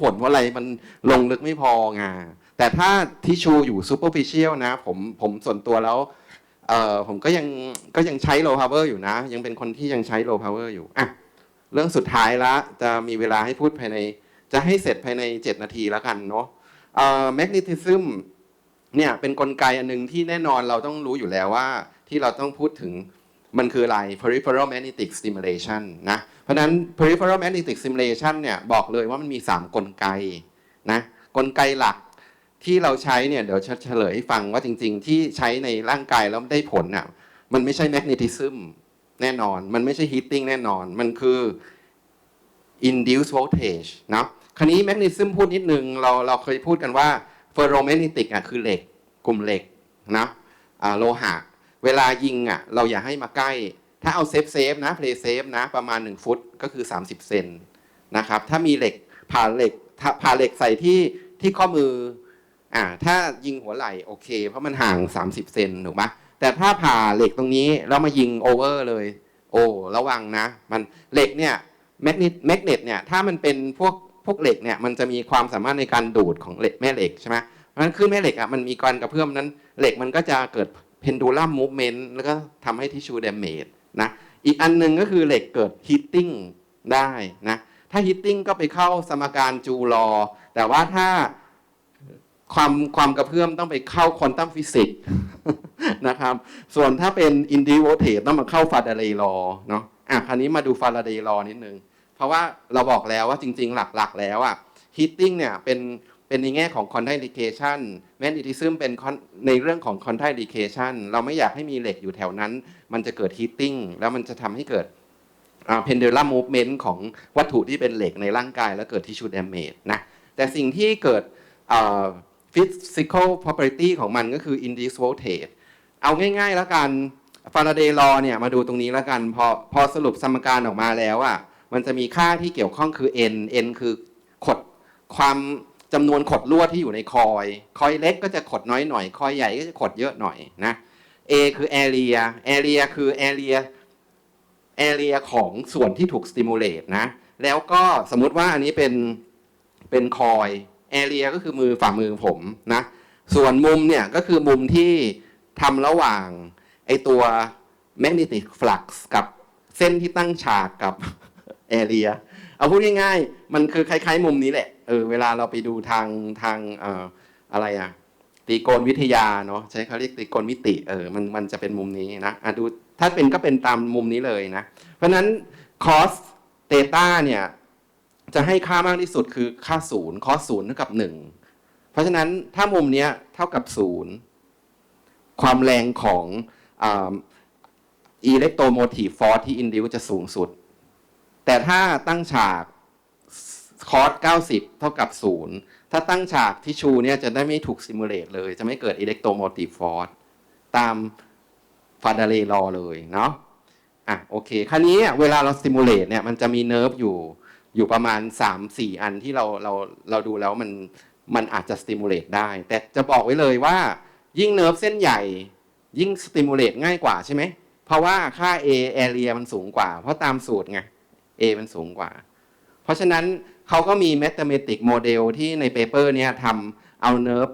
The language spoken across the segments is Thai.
ผลว่าอะไรมันลงลึกไม่พอไงแต่ถ้าทิชชูอยู่ superficial นะผมผมส่วนตัวแล้วเอ่อผมก็ยังก็ยังใช้ low power อยู่นะ ยังเป็นคนที่ยังใช้ low power อยู่อะเรื่องสุดท้ายละจะมีเวลาให้พูดภายใน จะให้เสร็จภายใน 7 นาทีแล้วกันเนาะเอ่อ magnetism เนี่ยเป็นนกลไกอันหนึงที่แน่นอนเราต้องรู้อยู่แล้วว่าที่เราต้องพูดถึง มันคืออะไร peripheral magnetic stimulation นะ เพราะนั้น peripheral magnetic stimulation เนี่ยบอกเลยว่ามันมี 3 กลไกนะ กลไกหลักที่เราใช้เนี่ยเดี๋ยวเฉลยให้ฟังว่าจริง ๆ ที่ใช้ในร่างกายแล้วได้ผลน่ะมันไม่ใช่ magnetism แน่นอน มันไม่ใช่ heating แน่นอน มันคือ induced voltage นะคราวนี้ magnetism พูดนิดนึงเราเราเคยพูดกันว่า ferromagnetic อะคือเหล็ก กลุ่มเหล็กนะโลหะ เวลายิงอะเราอย่าให้มาใกล้ ถ้าเอาเซฟเซฟนะ play safe นะประมาณ 1 ฟุตก็คือ 30 เซนนะครับถ้ามีเหล็กผ่าเหล็กผ่าเหล็กใส่ที่ที่ข้อมืออ่าถ้ายิงหัวไหล่โอเค เพราะมันห่าง 30 เซนถูกไหมแต่ถ้าผ่าเหล็กตรงนี้แล้วมายิงโอเวอร์เลย โอ้ระวังนะ มันเหล็กเนี่ยแมกเนตแมกเนตเนี่ยถ้ามันเป็นพวกพวกเหล็กเนี่ยมันจะมีความสามารถในการดูดของเหล็กแม่เหล็กใช่ไหมเพราะฉะนั้นขึ้นแม่เหล็กอะมันมีการกระเพื่อมนั้นเหล็กมันก็จะเกิด เพนดูลัมมูฟเมนต์แล้วก็ทำให้ทิชชูเดเมจนะอีกอันหนึ่งก็คือเหล็กเกิดฮีตติ้งได้นะถ้าฮีตติ้งก็ไปเข้าสมการจูลอ แต่ว่าถ้าความความกระเพื่อมต้องไปเข้าควอนตัมฟิสิกส์นะครับส่วนถ้าเป็นอินดิวเทต้องมาเข้าฟาราเดย์ลอเนาะอะคราวนี้มาดูฟาราเดย์ลอนิดนึง เพราะว่าเราบอกแล้วว่าจริง ๆ หลักๆ แล้วอะฮีตติ้งเนี่ยเป็น เป็นในแง่ของ contraindication magnetism เป็นในเรื่องของ contraindication เราไม่อยากให้มีเหล็กอยู่แถวนั้น มันจะเกิด heating แล้วมันจะทำให้เกิด pendulum movement ของวัตถุที่เป็นเหล็กในร่างกาย แล้วเกิด tissue damage นะแต่สิ่งที่เกิด physical property ของมันก็คือ induced voltage เอาง่าย ๆ แล้วกัน Faraday law เนี่ยมาดูตรงนี้แล้วกัน พอพอสรุปสมการออกมาแล้วอะมันจะมีค่าที่เกี่ยวข้องคือ n n คือขดความ จำนวนขดลวดที่อยู่ในคอย คอยเล็กก็จะขดน้อยหน่อย คอยใหญ่ก็จะขดเยอะหน่อยนะ A คือ area area คือ area area ของส่วนที่ถูก stimulate นะ แล้วก็สมมุติว่าอันนี้เป็นเป็นคอย area ก็คือมือฝ่ามือผมนะ ส่วนมุมเนี่ยก็คือมุมที่ทำระหว่างไอตัว magnetic flux กับเส้นที่ตั้งฉากกับ area เอาพูดง่ายๆ มันคือคล้ายๆ มุมนี้แหละ เออ เวลาเราไปดูทางทางเอ่ออะไรอะ ตีโกณวิทยาเนาะ ใช้เขาเรียกตีโกณมิติ เออ มันมันจะเป็นมุมนี้นะ อะดู ถ้าเป็นก็เป็นตามมุมนี้เลยนะ เพราะนั้น cos theta เนี่ย จะให้ค่ามากที่สุดคือค่าศูนย์ cos ศูนย์เท่ากับหนึ่ง เพราะฉะนั้นถ้ามุมเนี้ยเท่ากับศูนย์ ความแรงของอิเล็กโทรโมทีฟฟอร์ที่อินดิวจะสูงสุด แต่ถ้าตั้งฉากคอส90 เท่ากับ 0 ถ้าตั้งฉากที่ชูเนี่ยจะได้ไม่ถูกซิมูเลตเลย จะไม่เกิดอิเล็กโทรโมทีฟฟอร์ตามฟาดาเลลอเลยเนาะอะโอเคคราวนี้เวลาเราสติมูเลตเนี่ยมันจะมีเนิร์ฟอยู่อยู่ประมาณ 3-4 อันที่เราเราเราดูแล้วมันมันอาจจะสติมูเลตได้ แต่จะบอกไว้เลยว่า ยิ่งเนิร์ฟเส้นใหญ่ ยิ่งสติมูเลตง่ายกว่าใช่ไหมเพราะว่าค่า A area มันสูงกว่า เพราะตามสูตรไง A มันสูงกว่า เพราะฉะนั้นเขาก็มี mathematic model ที่ในเปเปอร์เนี้ยทำเอาเนิร์ฟ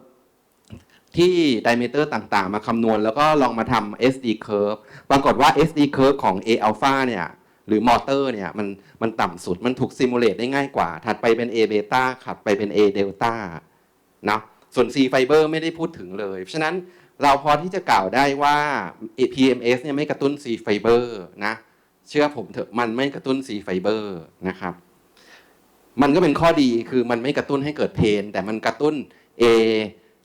ที่ diameter ต่างๆ มาคำนวณ แล้วก็ลองมาทำ SD curve ปรากฏว่า SD curve ของ A alpha เนี่ยหรือมอเตอร์เนี่ยมันมันต่ำสุดมันถูกซิมูเลตได้ง่ายกว่า ถัดไปเป็น A beta ถัดไปเป็น A delta เนะส่วน C fiber ไม่ได้พูดถึงเลย ฉะนั้นเราพอที่จะกล่าวได้ว่า PMS เนี่ยไม่กระตุ้น C fiber นะ เชื่อผมเถอะมันไม่กระตุ้น C fiber นะครับ มันก็เป็นข้อดีคือมันไม่กระตุ้นให้เกิดเพน แต่มันกระตุ้น A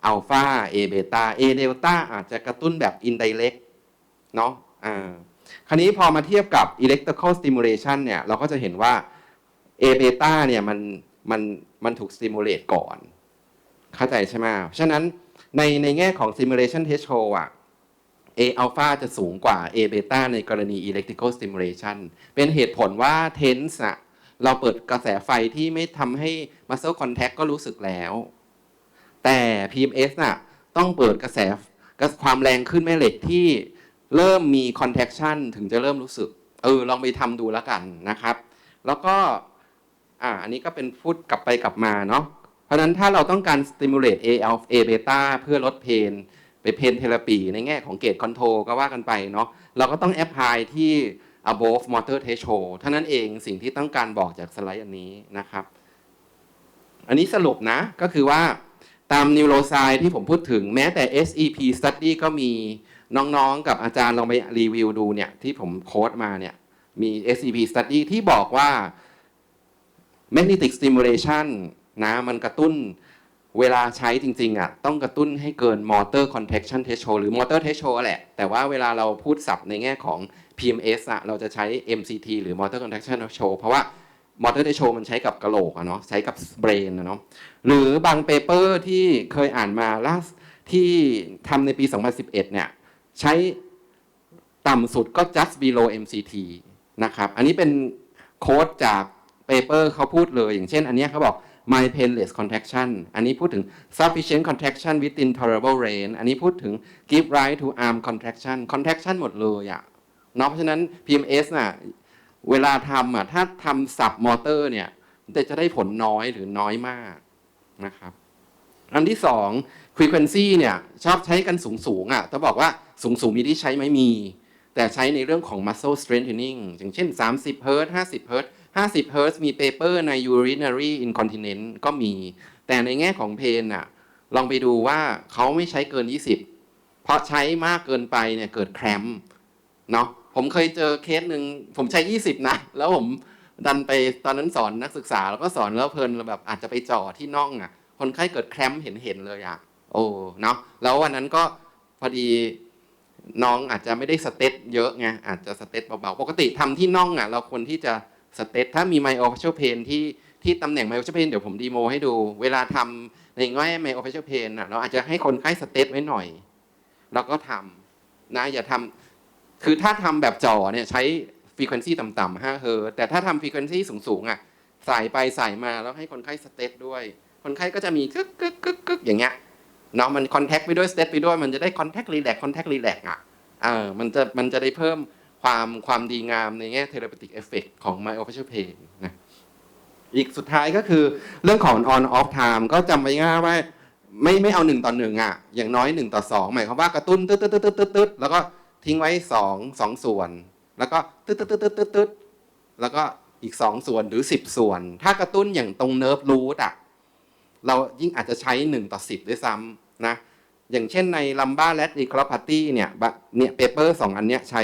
อัลฟา A เบต้า A เดลต้าอาจจะกระตุ้นแบบ indirect เนาะอ่าคราวนี้พอมาเทียบกับ electrical stimulation เนี่ยเราก็จะเห็นว่า A เบต้าเนี่ยมันมันมันถูก stimulate ก่อน เข้าใจใช่ไหมฉะนั้นในในแง่ของ simulation threshold อะ A alpha จะสูงกว่า A beta ในกรณี electrical stimulation เป็นเหตุผลว่า tense อะเราเปิดกระแสไฟที่ไม่ทำให้ muscle contact ก็รู้สึกแล้ว แต่ PMS น่ะต้องเปิดกระแสความแรงขึ้นแม่เหล็กที่เริ่มมี contraction ถึงจะเริ่มรู้สึก เออ ลองไปทำดูแล้วกันนะครับ แล้วก็ อ่า อันนี้ก็เป็นพูดกลับไปกลับมาเนาะ เพราะฉะนั้นถ้าเราต้องการ stimulate A alpha A beta เพื่อลดเพน ไปเพนเทลปีในแง่ของเกตคอนโทรก็ว่ากันไปเนาะเราก็ต้อง apply ที่ above motor threshold เท่านั้นเองสิ่งที่ต้องการบอกจากสไลด์อันนี้นะครับ อันนี้สรุปนะก็คือว่าตาม neuroscience ที่ผมพูดถึงแม้แต่ SEP study ก็มีน้องๆ กับอาจารย์ลองไปรีวิวดูเนี่ยที่ผมโค้ดมาเนี่ยมี SEP study ที่บอกว่า magnetic stimulation นะมันกระตุ้น เวลาใช้จริงๆอะต้องกระตุ้นให้เกิน motor contraction threshold หรือ motor threshold แหละ แต่ว่าเวลาเราพูดศัพท์ในแง่ของ PMS อะเราจะใช้ MCT หรือ motor contraction threshold เพราะว่า motor threshold มันใช้กับกระโหลกอะเนาะใช้กับ brain อะเนาะหรือบางเปเปอร์ที่เคยอ่านมาล่าที่ทำในปี 2011 เนี่ยใช้ต่ำสุดก็ just below MCT นะครับ อันนี้เป็นโค้ดจากเปเปอร์เขาพูดเลย อย่างเช่น อันนี้เขาบอก my painless contraction อันนี้พูดถึง sufficient contraction within tolerable range อันนี้พูดถึง give rise to arm contraction contraction หมดเลยอะเนาะเพราะฉะนั้น PMS น่ะเวลาทำอะถ้าทำสับมอเตอร์เนี่ยแต่จะได้ผลน้อยหรือน้อยมากนะครับอันที่สอง frequency เนี่ยชอบใช้กันสูงสูงอะต้องบอกว่าสูงสูงมีที่ใช้ไหมมี แต่ใช้ในเรื่องของ muscle strengthening อย่างเช่น 30 Hz 50 Hz 50 Hz มีเปเปอร์ใน urinary incontinence ก็มี แต่ในแง่ของเพนอะลองไปดูว่าเขาไม่ใช้เกิน 20 เพราะใช้มากเกินไปเนี่ยเกิดแครมป์เนาะผมเคยเจอเคสหนึ่งผมใช้ 20 นะ แล้วผมดันไปตอนนั้นสอนนักศึกษา แล้วก็สอนแล้วเพลินแบบอาจจะไปจ่อที่น่องอะ คนไข้เกิดแครมป์เห็นเห็นเลยอะ โอ้เนาะแล้ววันนั้นก็พอดีน้องอาจจะไม่ได้สเตตเยอะไงอาจจะสเตตเบาๆ ปกติทำที่น่องอะ เราควรที่จะ สเตตถ้ามีไมโอ f ฟ c i a l pain ที่ที่ตำแหน่งไมโอ f ฟ c i a l pain เดี๋ยวผมดีโมให้ดู เวลาทำในแง่ไมโอ f ฟ c i a l pain อะเราอาจจะให้คนไข้สเตตไว้หน่อย แล้วก็ทำนะอย่าทำคือถ้าทำแบบจ่อเนี่ยใช้ฟรีเควนซีต่ำๆ5เฮอแต่ถ้าทำฟรีเควนซีสูงๆอะใส่ไปใส่มาแล้วให้คนไข้สเตตด้วย คนไข้ก็จะมีกึกกึกกึกกึกอย่างเงี้ยเนาะมันคอนแทคไปด้วยสเตตไปด้วยมันจะได้คอนแทครีแลกคอนแทครีแลกอะเออมันจะมันจะได้เพิ่ม ความความดีงามในแง่เทเลปติกเอฟเฟกของ my o f f i c i a l pain นะอีกสุดท้ายก็คือเรื่องของ on off time ก็จำไว้ง่ายว่าไม่ไม่เอาหนึ่งต่อหนึ่งอะ อย่างน้อยหนึ่งต่อสองหมายความว่ากระตุ้นตึ๊ดตึ๊ดตึ๊ดตึ๊ดตึ๊ดแล้วก็ทิ้งไว้สองสองส่วน แล้วก็ตึ๊ดตึ๊ดตึ๊ดตึ๊ดตึ๊ดตึ๊ดแล้วก็อีกสองส่วนหรือสิบส่วน ถ้ากระตุ้นอย่างตรงเนิร์ฟรูทอะเรายิ่งอาจจะใช้หนึ่งต่อสิบด้วยซ้ำนะอย่างเช่นในลัมบ้าและดีคลอพาร์ตี้เนี่ยเนี่ยเปเปอร์สองอันเนี้ยใช้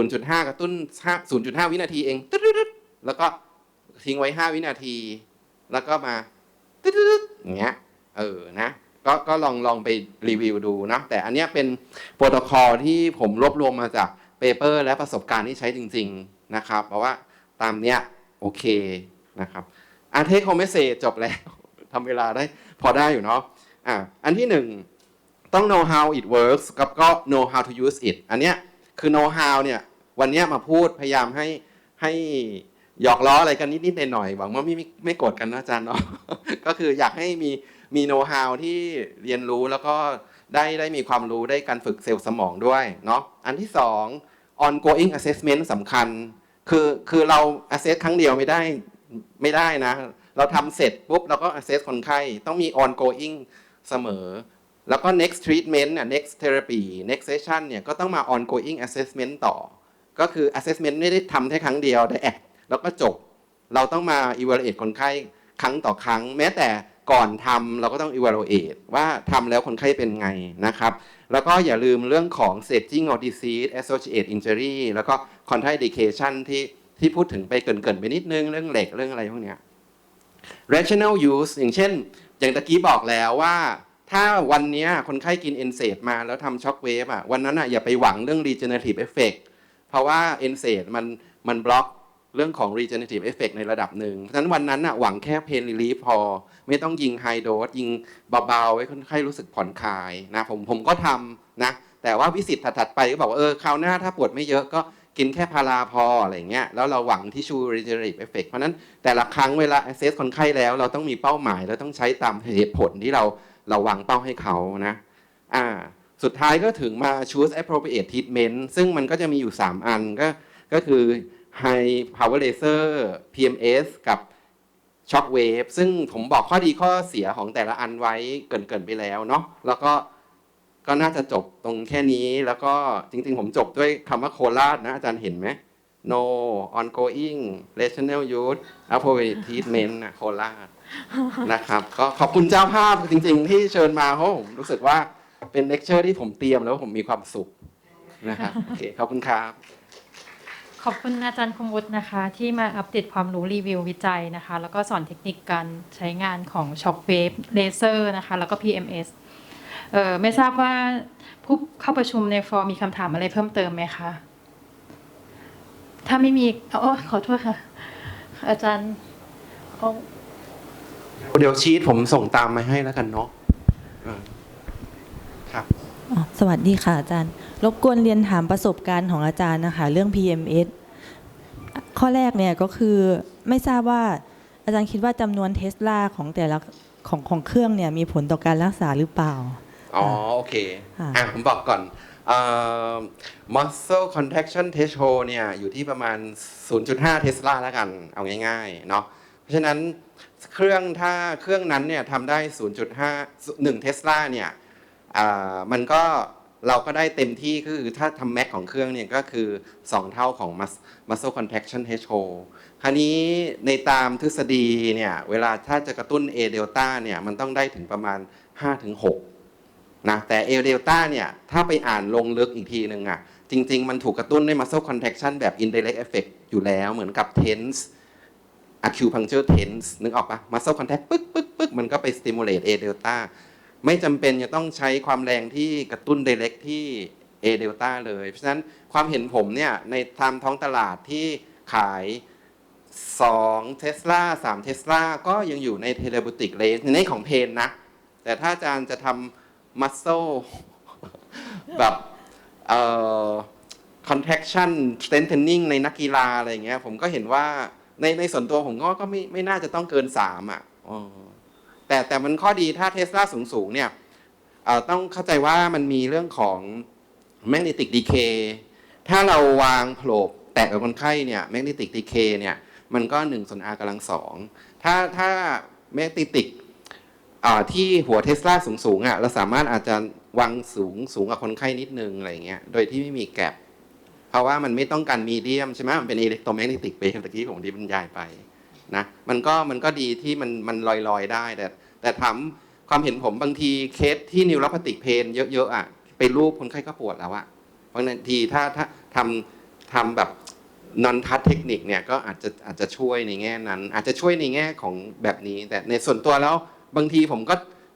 0.5 กระตุ้น5 0.5 วินาทีเองตึ๊ดๆแล้วก็ทิ้งไว้ 5 วินาที แล้วก็มาตึ๊ดๆอย่างเงี้ยเออนะก็ก็ลองลองไปรีวิวดูนะแต่อันเนี้ยเป็นโปรโตคอลที่ผมรวบรวมมาจากเปเปอร์และประสบการณ์ที่ใช้จริง ๆนะครับ เพราะว่าตามเนี้ยโอเคนะครับอาเทคโฮเมเซจบแล้วทำเวลาได้พอได้อยู่เนาะอะอันที่หนึ่งต้อง know how it works กับก็ know how to use it อันเนี้ย คือ know how เนี่ยวันนี้มาพูดพยายามให้ให้หยอกล้ออะไรกันนิดๆหน่อยๆหวังว่าไม่ไม่ไม่โกรธกันนะอาจารย์เนาะก็คืออยากให้มีมี know how ที่เรียนรู้แล้วก็ได้ได้มีความรู้ได้การฝึกเซลล์สมองด้วยเนาะอันที่สอง ongoing assessment สำคัญ คือคือเรา assess ครั้งเดียวไม่ได้ไม่ได้นะ เราทำเสร็จปุ๊บเราก็ assess คนไข้ ต้องมี ongoing เสมอ แล้วก็ next treatment เนี่ย next therapy next session เนี่ยก็ต้องมา ongoing assessment ต่อ ก็คือ assessment ไม่ได้ทำแค่ครั้งเดียว ได้แอแล้วก็จบ เราต้องมา evaluate คนไข้ครั้งต่อครั้ง แม้แต่ก่อนทำเราก็ต้อง evaluate ว่าทำแล้วคนไข้เป็นไงนะครับ แล้วก็อย่าลืมเรื่องของ staging of disease associated injury แล้วก็ contraindication ที่ที่พูดถึงไปเกินๆไปนิดนึงเรื่องเหล็กเรื่องอะไรพวกเนี้ย rational use อย่างเช่น อย่างตะกี้บอกแล้วว่า ถ้าวันนี้คนไข้กินเอนเซดมาแล้วทำช็อคเวฟอะวันนั้นอะอย่าไปหวังเรื่อง regenerative effect เพราะว่าเอนเซดมันมันบล็อกเรื่องของ regenerative effect ในระดับหนึ่ง เพราะฉะนั้นวันนั้นอะหวังแค่ pain relief พอ ไม่ต้องยิง high dose ยิงเบาๆไว้คนไข้รู้สึกผ่อนคลายนะผมผมก็ทำนะ แต่ว่าวิสิตถัดๆไปก็บอกว่าเออคราวหน้าถ้าปวดไม่เยอะก็กินแค่พาราพออะไรเงี้ยแล้วเราหวังที่ชู regenerative effect เพราะฉะนั้นแต่ละครั้งเวลา assess คนไข้แล้วเราต้องมีเป้าหมาย เราต้องใช้ตามเหตุผลที่เรา เราวางเป้าให้เขานะอ่าสุดท้ายก็ถึงมา choose appropriate treatment ซึ่งมันก็จะมีอยู่ 3 อันก็ก็คือ high power laser PMS กับช็อคเวฟซึ่งผมบอกข้อดีข้อเสียของแต่ละอันไว้เกรินๆไปแล้วเนาะแล้วก็ก็น่าจะจบตรงแค่นี้แล้วก็จริงๆ ผมจบด้วยคำว่าโคราชนะอาจารย์เห็นไหม no ongoing rational use appropriate treatment นะโคราชนะครับก็ขอบคุณเจ้าภาพจริง ๆ ที่เชิญมาเพราะผมรู้สึกว่าเป็นเลคเชอร์ที่ผมเตรียมแล้วผมมีความสุขนะครับโอเคขอบคุณครับ ขอบคุณอาจารย์คมวุฒินะคะ ที่มาอัปเดตความรู้รีวิววิจัยนะคะ แล้วก็สอนเทคนิคการใช้งานของ Shockwave Laser นะคะ แล้วก็ PMS เออไม่ทราบว่าผู้เข้าประชุมในฟอร์มมีคำถามอะไรเพิ่มเติมไหมคะ ถ้าไม่มีโอ้ขอโทษค่ะ อาจารย์เอาเดี๋ยวชีตผมส่งตามมาให้แล้วกันเนาะเออครับ อ๋อสวัสดีค่ะอาจารย์ รบกวนเรียนถามประสบการณ์ของอาจารย์นะคะ เรื่อง PMS ข้อแรกเนี่ยก็คือไม่ทราบว่าอาจารย์คิดว่าจำนวนเทสลาของแต่ละของของเครื่องเนี่ยมีผลต่อการรักษาหรือเปล่า อ๋อ โอเค ค่ะ อะผมบอกก่อนเอ่อ muscle contraction threshold เนี่ยอยู่ที่ประมาณ 0.5 เทสลาแล้วกัน เอาง่ายๆเนาะเพราะฉะนั้นเครื่องถ้าเครื่องนั้นเนี่ยทำได้ 0.5 1 เทสลาเนี่ยมันก็เราก็ได้เต็มที่คือถ้าทำแม็กของเครื่องเนี่ยก็คือ 2 เท่าของ muscle contraction threshold คราวนี้ในตามทฤษฎีเนี่ยเวลาถ้าจะกระตุ้น A เดลต้าเนี่ยมันต้องได้ถึงประมาณ 5-6 นะแต่ A เดลต้าเนี่ยถ้าไปอ่านลงลึกอีกทีหนึ่งอะจริง ๆ มันถูกกระตุ้นด้วย muscle contraction แบบ indirect effect อยู่แล้วเหมือนกับ tense acupuncture tense นึกออกปะ muscle contact ปึ๊กปึ๊กปึ๊กมันก็ไป stimulate A เดลต้าไม่จำเป็นจะต้องใช้ความแรงที่กระตุ้น direct ที่ A เดลต้าเลย เพราะฉะนั้นความเห็นผมเนี่ยในตามท้องตลาดที่ขาย2เทสลา3เทสลาก็ยังอยู่ใน therapeutic range ในของเพนนะ แต่ถ้าอาจารย์จะทำ muscle แบบเอ่อ contraction strengthening ในนักกีฬาอะไรอย่างเงี้ย ผมก็เห็นว่าในในส่วนตัวผมก็ก็ไม่ไม่น่าจะต้องเกิน3อะแต่แต่มันข้อดีถ้าเทสลาสูงสูงเนี่ยต้องเข้าใจว่ามันมีเรื่องของ magnetic decay ถ้าเราวางโผลบแตะกับคนไข้เนี่ย magnetic decay เนี่ย มันก็1ส่วน r กำลังสองถ้าถ้า magnetic ที่หัวเทสลาสูงๆอะเราสามารถอาจจะวางสูงสูงกับคนไข้นิดนึงอะไรเงี้ยโดยที่ไม่มีแกลบเพราะว่ามันไม่ต้องการมีเดียมใช่ไหมมันเป็นอิเล็กโทรแมกเนติกเวฟตะกี้ผมที่บรรยายไปนะมันก็มันก็ดีที่มันมันลอยลอยๆได้ แต่แต่ถามความเห็นผมบางทีเคสที่นิวโรพาติกเพนเยอะๆอะไปรูปคนไข้ก็ปวดแล้วอะเพราะฉะนั้นทีถ้าถ้าทำทำแบบนอนทัชเทคนิคเนี่ยก็อาจจะอาจจะช่วยในแง่นั้น อาจจะช่วยในแง่ของแบบนี้ แต่ในส่วนตัวแล้ว บางทีผมก็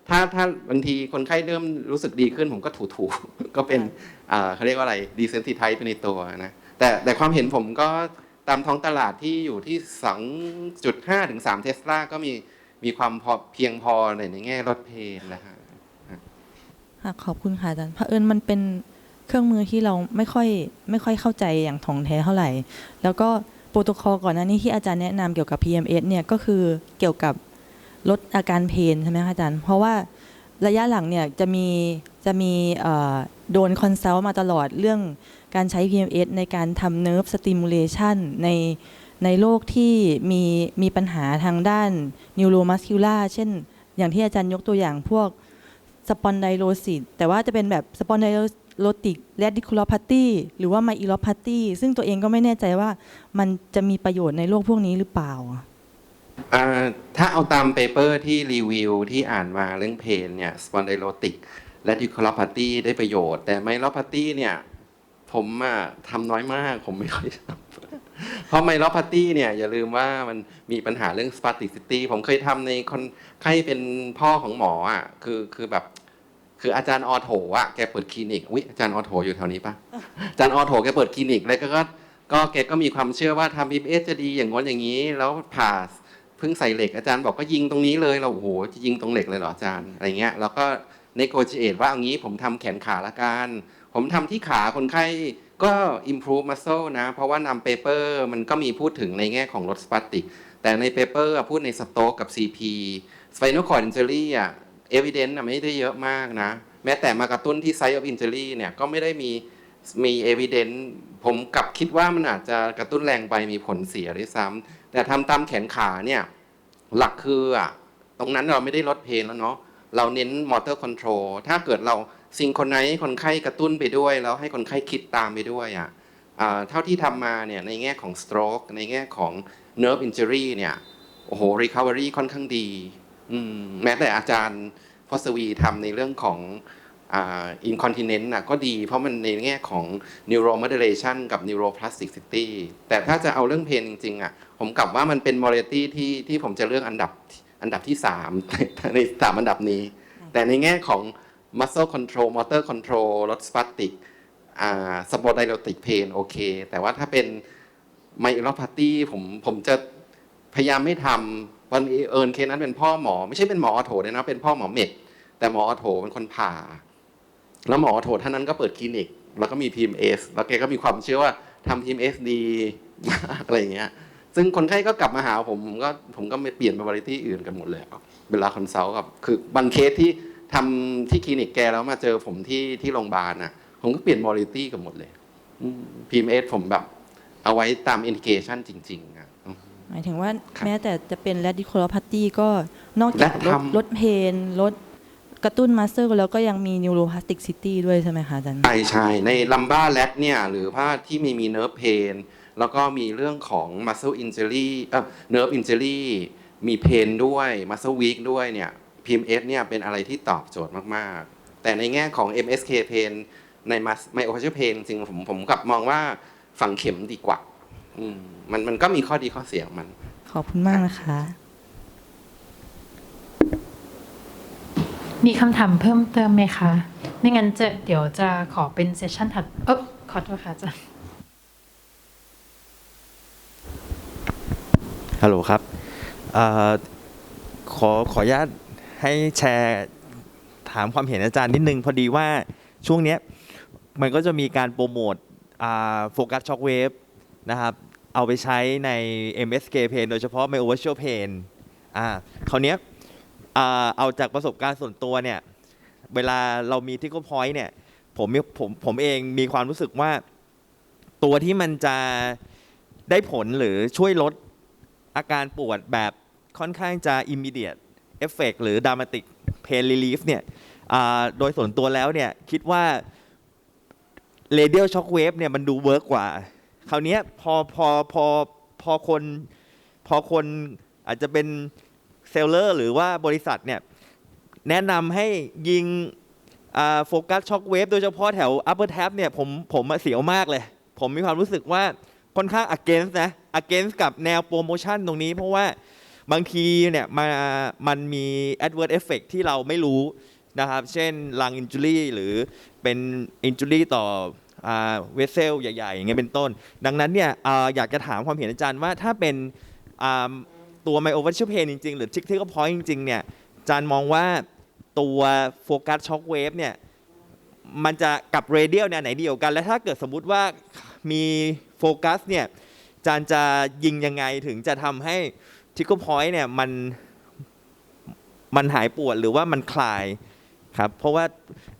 ถ้าถ้าบางทีคนไข้เริ่มรู้สึกดีขึ้นผมก็ถูถูๆก็เป็นอ่าเขาเรียกว่าอะไรดีเซนซิไทป์ไปในตัวนะแต่แต่ความเห็นผมก็ตามท้องตลาดที่อยู่ที่ 2.5 ถึง 3 เทสลาก็มีมีความพอเพียงพอในในแง่ลดเพนนะฮะค่ะขอบคุณค่ะอาจารย์เผอิญมันเป็นเครื่องมือที่เราไม่ค่อยไม่ค่อยเข้าใจอย่างถ่องแท้เท่าไหร่ แล้วก็โปรโตคอลก่อนหน้านี้ที่อาจารย์แนะนำเกี่ยวกับ PMS เนี่ยก็คือเกี่ยวกับ ลดอาการเพนใช่ไหมคะอาจารย์ เพราะว่าระยะหลังเนี่ยจะมีจะมีโดนคอนซัลท์มาตลอดเรื่องการใช้ PMS ในการทำ nerve stimulation ในในโรคที่มีมีปัญหาทางด้าน neuromuscular เช่น อย่างที่อาจารย์ยกตัวอย่างพวกสปอนไดโลซิสแต่ว่าจะเป็นแบบสปอนไดโลติกแรดิคูลพาร์ตี้หรือว่าไมอิโลพาร์ตี้ซึ่งตัวเองก็ไม่แน่ใจว่ามันจะมีประโยชน์ในโรคพวกนี้หรือเปล่า ถ้าเอาตามเปเปอร์ที่รีวิวที่อ่านมาเรื่องเพนเนี่ยสปอนไดโลติกและดิคอลพาตี้ได้ประโยชน์ แต่ไมโลพาตี้เนี่ย ผมอะทำน้อยมาก ผมไม่ค่อยทำเพราะไมโลพาตี้เนี่ย อย่าลืมว่ามันมีปัญหาเรื่องสปาติซิตี้ผมเคยทำในคนไข้เป็นพ่อของหมออะคือคือแบบคืออาจารย์ออโถอะแกเปิดคลินิกอุ้ยอาจารย์ออโถอยู่แถวนี้ปะอาจารย์ออโถแกเปิดคลินิกแล้วก็ก็ก็แกก็มีความเชื่อว่าทำบีเอสจะดีอย่างง้นอย่างนี้ แล้วผ่า เพิ่งใส่เหล็กอาจารย์บอกก็ยิงตรงนี้เลยเราโอ้โหจะยิงตรงเหล็กเลยเหรออาจารย์อะไรเงี้ยแล้วก็ในโกจิเอตว่าเอางี้ผมทำแขนขาละกันผมทำที่ขาคนไข้ก็ improve muscle นะ เพราะว่านำเปเปอร์มันก็มีพูดถึงในแง่ของลดสปาติก แต่ในเปเปอร์พูดในสโตกกับ CP spinal cord injury อะ evidence อะไม่ได้เยอะมากนะ แม้แต่มากระตุ้นที่ site of injury เนี่ยก็ไม่ได้มีมี evidence ผมกลับคิดว่ามันอาจจะกระตุ้นแรงไปมีผลเสียด้วยซ้ำ แต่ทำตามแขนขาเนี่ย หลักคืออะตรงนั้นเราไม่ได้ลดเพนแล้วเนาะเราเน้นมอเตอร์คอนโทรลถ้าเกิดเราซิงคนไหนคนไข้กระตุ้นไปด้วย แล้วให้คนไข้คิดตามไปด้วยอะเท่าที่ทำมาเนี่ยในแง่ของ stroke ในแง่ของ nerve injury เนี่ยโอ้โห recovery ค่อนข้างดีอืมแม้แต่อาจารย์พศวีทำในเรื่องของ อ่า incontinence น่ะก็ดีเพราะมันในแง่ของ neuromodulation กับ neuroplasticity แต่ถ้าจะเอาเรื่องเพนจริงๆอะผมกลับว่ามันเป็น modality ที่ที่ผมจะเลือกอันดับอันดับที่สามในสามอันดับนี้ แต่ในแง่ของ muscle control motor control ลด spastic อ่า spondylotic pain โอเค แต่ว่าถ้าเป็น myelopathy ผมผมจะพยายามไม่ทำวันเอิญเคนั้นเป็นพ่อหมอ ไม่ใช่เป็นหมอออโถเลยนะ เป็นพ่อหมอเม็ดแต่หมอออโถเป็นคนผ่า แล้วหมอออโถท่านนั้นก็เปิดคลินิก แล้วก็มี PMS แล้วแกก็มีความเชื่อว่าทำ PMS ดีมากอะไรอย่างเงี้ย ซึ่งคนไข้ก็กลับมาหาผมผมก็ผมก็ไม่เปลี่ยนไปบริที่อื่นกันหมดเลยครับเวลาคอนซัลท์กับคือบางเคสที่ทำที่คลินิกแกแล้วมาเจอผมที่ที่โรงพยาบาลน่ะ ผมก็เปลี่ยนบริตี้กันหมดเลยพีเอสผมแบบ เอาไว้ตามอินดิเคชันจริงๆอะอืมหมายถึงว่าครับแม้แต่จะเป็น radiculopathy ก็นอกจากลและดทำลดเพนลด กระตุ้นมาสเตอร์แล้วก็ยังมี neuroplasticity ด้วยใช่ไหมคะอาจารย์ ใช่ใช่ในลัมบ้าแลกเนี่ยหรือว่าที่มีมีเนิร์ฟเพนแล้วก็มีเรื่องของ muscle injury เอ่อ nerve injury มีเพนด้วย muscle weak ด้วยเนี่ย PMS เนี่ยเป็นอะไรที่ตอบโจทย์มาก ๆ แต่ในแง่ของ MSK pain ใน myofascial pain จริงๆผมผมกลับมองว่าฝังเข็มดีกว่า อืมมันมันก็มีข้อดีข้อเสียของมัน ขอบคุณมากนะคะ มีคำถามเพิ่มเติมไหมคะ ไม่งั้นจะเดี๋ยวจะขอเป็นเซสชันถัด เออขอโทษค่ะอาจารย์ฮัลโหลครับเออขอขออนุญาตให้แชร์ถามความเห็นอาจารย์นิดนึง พอดีว่าช่วงเนี้ยมันก็จะมีการโปรโมทโฟกัสช็อคเวฟนะครับ เอาไปใช้ใน MSK Pain โดยเฉพาะ My Overture Pain อ่าคราวเนี้ย อ่าเอาจากประสบการณ์ส่วนตัวเนี่ยเวลาเรามีทิกเกอร์พอยต์เนี่ยผมมีผมผมเองมีความรู้สึกว่า ตัวที่มันจะได้ผลหรือช่วยลดอาการปวดแบบค่อนข้างจะ immediate effect หรือ dramatic pain relief เนี่ยโดยส่วนตัวแล้วเนี่ยคิดว่า radial shock wave เนี่ยมันดูเวิร์กกว่า คราวนี้พอพอพอพอคนพอคนอาจจะเป็น ลเลอร์ หรือว่าบริษัทเนี่ยแนะนำให้ยิงโฟกัสช็อคเวฟโดยเฉพาะแถว upper tab เนี่ยผมผมเสียวมากเลย ผมมีความรู้สึกว่าค่อนข้าง against นะ against กับแนวโปรโมชั่นตรงนี้ เพราะว่าบางทีเนี่ยมามันมี adverse effect ที่เราไม่รู้นะครับ เช่น lung injury หรือเป็น injury ต่อเวสเซลใหญ่ๆ อย่างเงี้ยเป็นต้น ดังนั้นเนี่ยออยากจะถามความเห็นอาจารย์ว่าถ้าเป็น ตัว myovascular pain จริงๆ หรือ trickle point จริงๆเนี่ยจารย์มองว่าตัวโฟกัสช็อคเวฟเนี่ยมันจะกับเรเดียลเนี่ยไหนเดียวกัน และถ้าเกิดสมมุติว่ามีโฟกัสเนี่ยจานจะยิงยังไงถึงจะทำให้ทิกเกอร์พอยต์เนี่ยมันมันหายปวดหรือว่ามันคลายครับเพราะว่า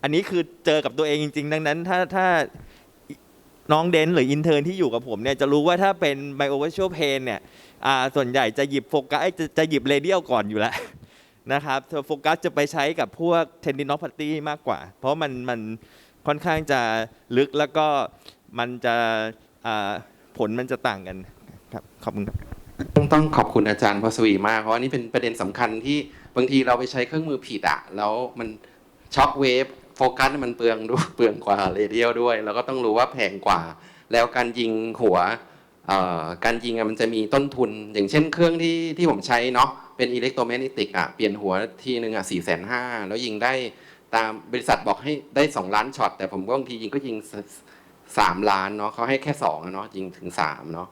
อันนี้คือเจอกับตัวเองจริง ๆ ดังนั้นถ้าถ้า น้องเดนหรืออินเทอร์ที่อยู่กับผมเนี่ยจะรู้ว่าถ้าเป็นไ y โอเวอร์ช l เพนเนี่ยอ่าส่วนใหญ่จะหยิบโฟกัสจะจะหยิบเรเดียลก่อนอยู่แล้วนะครับโฟกัสจะไปใช้กับพวกเทนดินอพาตี้มากกว่า เพราะมันมันค่อนข้างจะลึกแล้วก็มันจะผลมันจะต่างกันครับขอบคุณต้องต้องขอบคุณอาจารย์พศวีมาก เพราะว่านี่เป็นประเด็นสำคัญที่บางทีเราไปใช้เครื่องมือผิดอะแล้วมันช็อคเวฟ โฟกัสมันเปลืองด้วยเปลืองกว่าเรเดียลด้วย แล้วก็ต้องรู้ว่าแพงกว่า แล้วการยิงหัวการยิงมันจะมีต้นทุน อย่างเช่นเครื่องที่ที่ผมใช้เนาะเป็นอิเล็กโทรแมกเนติกอะเปลี่ยนหัวทีหนึ่งอะสี่แสนห้าแล้วยิงได้ตามบริษัทบอกให้ได้สองล้านช็อต แต่ผมก็บางทียิงก็ยิงสามล้านเนาะเขาให้แค่สองเนาะยิงถึงสามเนาะ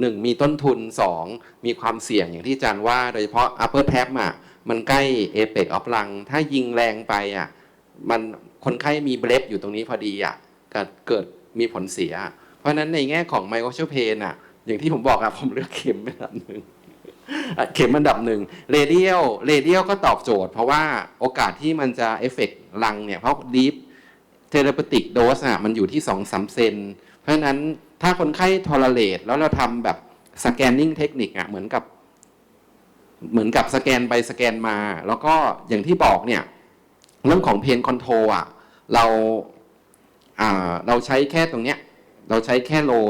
หนึ่งมีต้นทุนสองมีความเสี่ยงอย่างที่อาจารย์ว่า โดยเฉพาะ upper tab อะมันใกล้ apex of lung ถ้ายิงแรงไปอะ มันคนไข้มีเบลฟอยู่ตรงนี้พอดีอะก็เกิดมีผลเสีย เพราะฉะนั้นในแง่ของ myoclonal pain อะ อย่างที่ผมบอกอะผมเลือกเข็มเป็นอันดับหนึ่งเข็มอันดับหนึ่งเรเดียลเรเดียลก็ตอบโจทย์ เพราะว่าโอกาสที่มันจะเอฟเฟกลังเนี่ยเพราะ deep therapeutic dose อะมันอยู่ที่2อสเซน เพราะฉะนั้นถ้าคนไข้ทอร์เรตแล้วเราทำแบบสแกนนิ่งเทคนิคอะเหมือนกับ เหมือนกับสแกนไปสแกนมา แล้วก็อย่างที่บอกเนี่ย เรื่องของเพนคอนโทรอะเราอ่าเราใช้แค่ตรงเนี้ยเราใช้แค่ low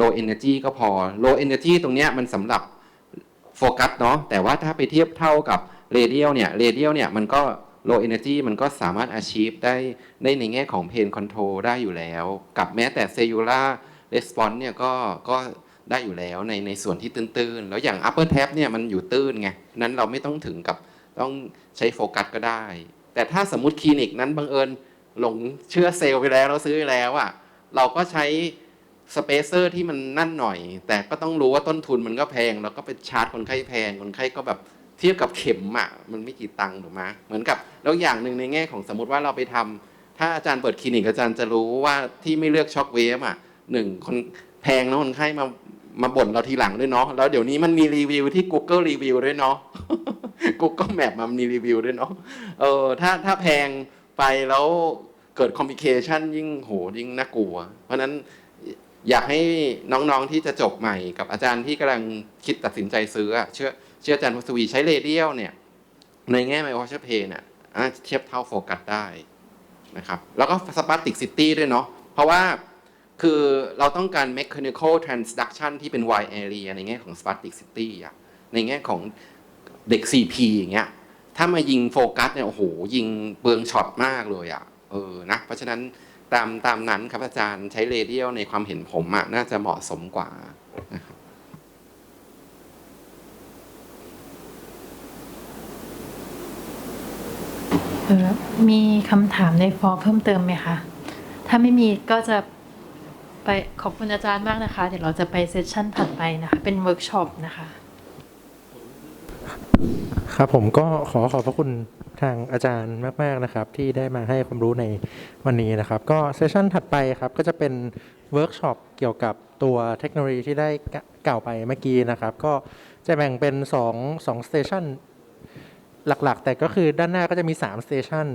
low energy ก็พอ low energy ตรงเนี้ยมันสำหรับโฟกัสเนาะแต่ว่าถ้าไปเทียบเท่ากับ radial เนี่ย radial เนี่ยมันก็ low energy มันก็สามารถ achieve ได้ได้ในแง่ของ pain control ได้อยู่แล้ว กับแม้แต่ cellular response เนี่ยก็ก็ได้อยู่แล้วในในส่วนที่ตื้นๆ แล้วอย่าง upper tab เนี่ยมันอยู่ตื้นไง นั้นเราไม่ต้องถึงกับต้องใช้โฟกัสก็ได้ แต่ถ้าสมมติคลินิกนั้นบังเอิญหลงเชื่อเซลล์ไปแล้วเราซื้อไปแล้วอะเราก็ใช้สเปเซอร์ที่มันนั่นหน่อย แต่ก็ต้องรู้ว่าต้นทุนมันก็แพง แล้วก็ไปชาร์จคนไข้แพง คนไข้ก็แบบเทียบกับเข็มอะมันไม่กี่ตังค์ถูกไหมเหมือนกับแล้วอย่างหนึ่งในแง่ของสมมติว่าเราไปทำถ้าอาจารย์เปิดคลินิกอาจารย์จะรู้ว่าที่ไม่เลือกช็อคเวฟอะหนึ่งคนแพงแล้วคนไข้มามาบ่นเราทีหลังด้วยเนาะแล้วเดี๋ยวนี้มันมีรีวิวที่ Google รีวิวด้วยเนาะ Google Map มันมีรีวิวด้วยเนาะเออถ้าถ้าแพงไปแล้วเกิดคอมพิเคชันยิ่งโหยิ่งน่ากลัว เพราะนั้นอยากให้น้องๆที่จะจบใหม่กับอาจารย์ที่กำลังคิดตัดสินใจซื้อเชื่อเชื่ออาจารย์พัศวีใช้เรเดียลเนี่ย ในแง่ไมโครเชเพเนี่ยเทียบเท่าโฟกัสได้นะครับ แล้วก็สปาร์ติกซิตี้ด้วยเนาะเพราะว่าคือเราต้องการ mechanical transduction ที่เป็น wide area ในแง่ของ Spartic City อะในแง่ของ เด็ก CP อย่างเงี้ยถ้ามายิงโฟกัสเนี่ยโอ้โหยิงเปลืองช็อตมากเลยอะเออนะเพราะฉะนั้นตามตามนั้นครับอาจารย์ใช้เรเดียลในความเห็นผมอะน่าจะเหมาะสมกว่านะครับเออมีคำถามในฟอร์มเพิ่มเติมไหมคะ ถ้าไม่มีก็จะไปขอบคุณอาจารย์มากนะคะ เดี๋ยวเราจะไปเซสชั่นถัดไปนะคะ เป็นเวิร์กช็อปนะคะ ครับผมก็ขอขอบพระคุณทางอาจารย์มาก ๆ นะครับ ที่ได้มาให้ความรู้ในวันนี้นะครับ ก็เซสชันถัดไปครับ ก็จะเป็นเวิร์กช็อปเกี่ยวกับตัวเทคโนโลยีที่ได้กล่าวไปเมื่อกี้นะครับ ก็จะแบ่งเป็น2 2สเตชันหลักๆ แต่ก็คือด้านหน้าก็จะมี3สเตชัน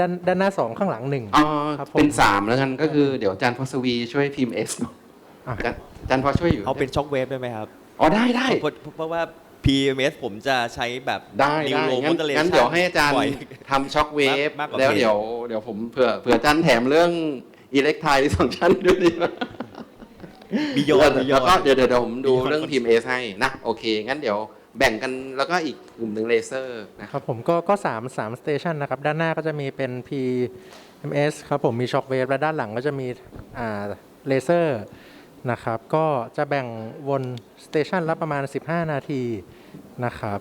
ด้านด้านหน้า 2 ข้างหลัง1อ๋อครับผมเป็นสามแล้วกันก็คือเดี๋ยวอาจารย์พศวีช่วยพิมพ์เอสเนาะอะอาจารย์อาจารย์พอช่วยอยู่เอาเป็นช็อคเวฟได้ไหมครับอ๋อได้ได้เพราะเพราะว่า PMS ผมจะใใช้แบบ ได้นิวได้โรงั้นโมเดเลงั้นเดี๋ยวให้อาจารย์บ่อย ทำช็อคเวฟมากกว่าแล้วเพลง เดี๋ยวเดี๋ยวผมเผื่อเผื่ออาจารย์แถมเรื่องอิเล็กทรายดิสฟังชันด้วยดีไหมบิยอน แล้วก็เดี๋ยวเดี๋ยวเดี๋ยวผมดูเรื่องพิมพ์เอสให้นะโอเค งั้นเดี๋ยวแบ่งกันแล้วก็อีกกลุ่มหนึ่งเลเซอร์นะครับผมก็ก็สามสามสเตชันนะครับ ด้านหน้าก็จะมีเป็น PMS ครับผมมีช็อคเวฟและด้านหลังก็จะมีอ่าเลเซอร์นะครับ ก็จะแบ่งวนสเตชันละประมาณ 15 นาที นะครับ